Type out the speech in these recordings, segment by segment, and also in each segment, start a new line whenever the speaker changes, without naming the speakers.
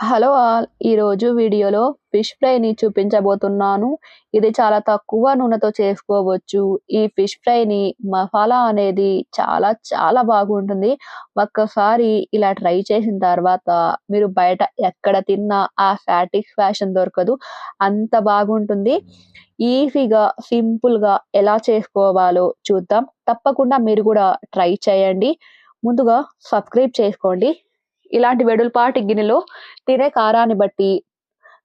Hello all. ఈరోజు వీడియోలో fish ఫ్రైని చూపించబోతున్నాను. ఇది చాలా తక్కువ నూనెతో చేసుకోవచ్చు. ఈ ఫిష్ ఫ్రైని మసాలా అనేది చాలా చాలా బాగుంటుంది. ఒక్కసారి ఇలా ట్రై చేసిన తర్వాత మీరు బయట ఎక్కడ తిన్నా ఆ సాటిస్ఫాక్షన్ దొరకదు. అంత బాగుంటుంది. ఈజీగా సింపుల్గా ఎలా చేసుకోవాలో చూద్దాం. తప్పకుండా మీరు కూడా ట్రై చేయండి. ముందుగా సబ్స్క్రైబ్ చేసుకోండి. ఇలాంటి వెడల్పాటి గిన్నెలో బట్టినే కారాన్ని బట్టి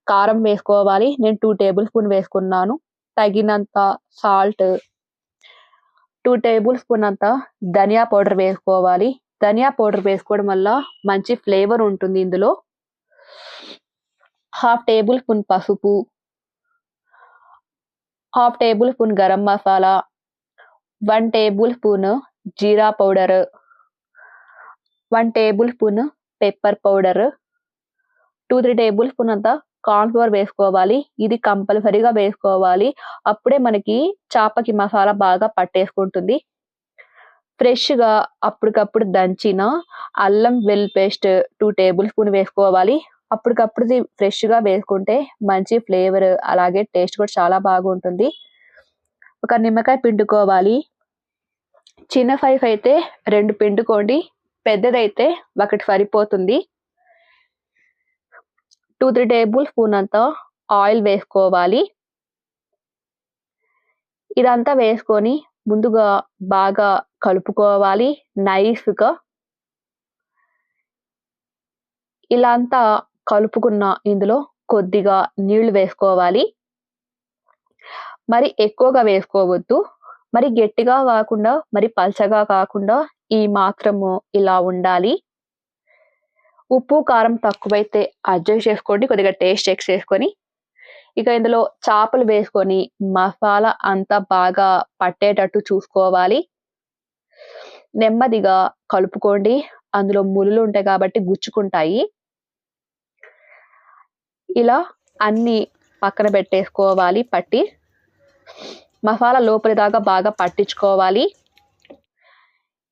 కారం వేసుకోవాలి. నేను టూ టేబుల్ స్పూన్ వేసుకున్నాను. తగినంత సాల్ట్ టూ టేబుల్ స్పూన్ అంత ధనియా పౌడర్ వేసుకోవాలి. ధనియా పౌడర్ వేసుకోవడం వల్ల మంచి ఫ్లేవర్ ఉంటుంది ఇందులో. హాఫ్ టేబుల్ స్పూన్ పసుపు half tablespoon garam masala one tablespoon jeera powder one tablespoon pepper powder two three tablespoon అంత కార్న్ ఫ్లోర్ వేసుకోవాలి. ఇది కంపల్సరీగా వేసుకోవాలి. అప్పుడే మనకి చేపకి మసాలా బాగా పట్టేసుకుంటుంది. ఫ్రెష్గా అప్పటికప్పుడు దంచిన అల్లం వెల్ పేస్ట్ టూ టేబుల్ స్పూన్ వేసుకోవాలి. అప్పటికప్పుడు ఫ్రెష్గా వేసుకుంటే మంచి ఫ్లేవర్ అలాగే టేస్ట్ కూడా చాలా బాగుంటుంది. ఒక నిమ్మకాయ పిండుకోవాలి. చిన్న సైజ్ అయితే రెండు పిండుకోండి. పెద్దదైతే ఒకటి సరిపోతుంది. టూ త్రీ టేబుల్ స్పూన్ అంతా ఆయిల్ వేసుకోవాలి. ఇదంతా వేసుకొని ముందుగా బాగా కలుపుకోవాలి నైస్గా. ఇలా అంతా కలుపుకున్న ఇందులో కొద్దిగా నీళ్ళు వేసుకోవాలి. మరి ఎక్కువగా వేసుకోవద్దు. మరి గట్టిగా కాకుండా మరి పల్చగా కాకుండా ఈ మాత్రము ఇలా ఉండాలి. ఉప్పు కారం తక్కువైతే అడ్జస్ట్ చేసుకోండి కొద్దిగా టేస్ట్ చెక్ చేసుకొని. ఇక ఇందులో చేపలు వేసుకొని మసాలా అంతా బాగా పట్టేటట్టు చూసుకోవాలి. నెమ్మదిగా కలుపుకోండి. అందులో ముళ్ళు ఉంటాయి కాబట్టి గుచ్చుకుంటాయి. ఇలా అన్ని పక్కన పెట్టేసుకోవాలి పట్టి. మసాలా లోపలి దాకా బాగా పట్టించుకోవాలి.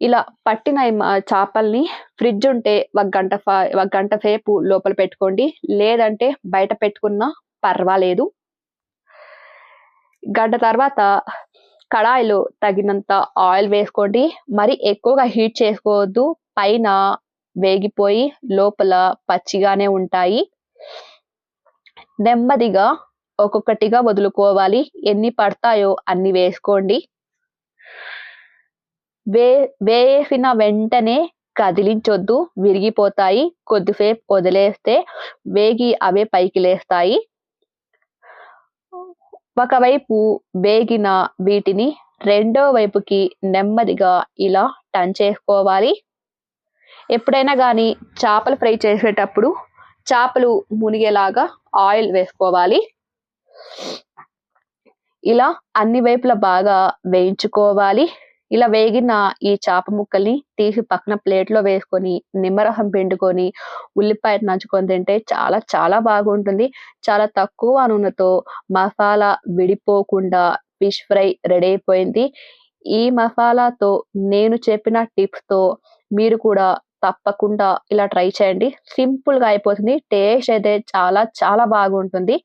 ఇలా పట్టిన చేపల్ని ఫ్రిడ్జ్ ఉంటే ఒక గంట ఒక గంట సేపు లోపల పెట్టుకోండి. లేదంటే బయట పెట్టుకున్నా పర్వాలేదు. గంట తర్వాత కడాయిలో తగినంత ఆయిల్ వేసుకోండి. మరి ఎక్కువగా హీట్ చేసుకోవద్దు. పైన వేగిపోయి లోపల పచ్చిగానే ఉంటాయి. నెమ్మదిగా ఒక్కొక్కటిగా వదులుకోవాలి. ఎన్ని పడతాయో అన్ని వేసుకోండి. వే వేసిన వెంటనే కదిలించొద్దు. విరిగిపోతాయి. కొద్దిసేపు వదిలేస్తే వేగి అవే పైకి లేస్తాయి. ఒకవైపు వేగిన వీటిని రెండో వైపుకి నెమ్మదిగా ఇలా టన్ చేసుకోవాలి. ఎప్పుడైనా కానీ చేపలు ఫ్రై చేసేటప్పుడు చేపలు మునిగేలాగా ఆయిల్ వేసుకోవాలి. ఇలా అన్ని వైపులా బాగా వేయించుకోవాలి. ఇలా వేగిన ఈ చేప ముక్కల్ని తీసి పక్కన ప్లేట్లో వేసుకొని నిమ్మరసం పిండుకొని ఉల్లిపాయ నంచుకొని తింటే చాలా చాలా బాగుంటుంది. చాలా తక్కువ నూనెతో మసాలా విడిపోకుండా ఫిష్ ఫ్రై రెడీ అయిపోయింది. ఈ మసాలాతో నేను చెప్పిన టిప్స్తో మీరు కూడా తప్పకుండా ఇలా ట్రై చేయండి. సింపుల్గా అయిపోతుంది. టేస్ట్ అయితే చాలా చాలా బాగుంటుంది.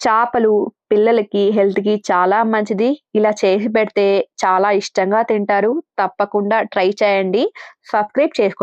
చేపలు పిల్లలకి హెల్త్కి చాలా మంచిది. ఇలా చేసి పెడితే చాలా ఇష్టంగా తింటారు. తప్పకుండా ట్రై చేయండి. సబ్స్క్రైబ్ చేసుకో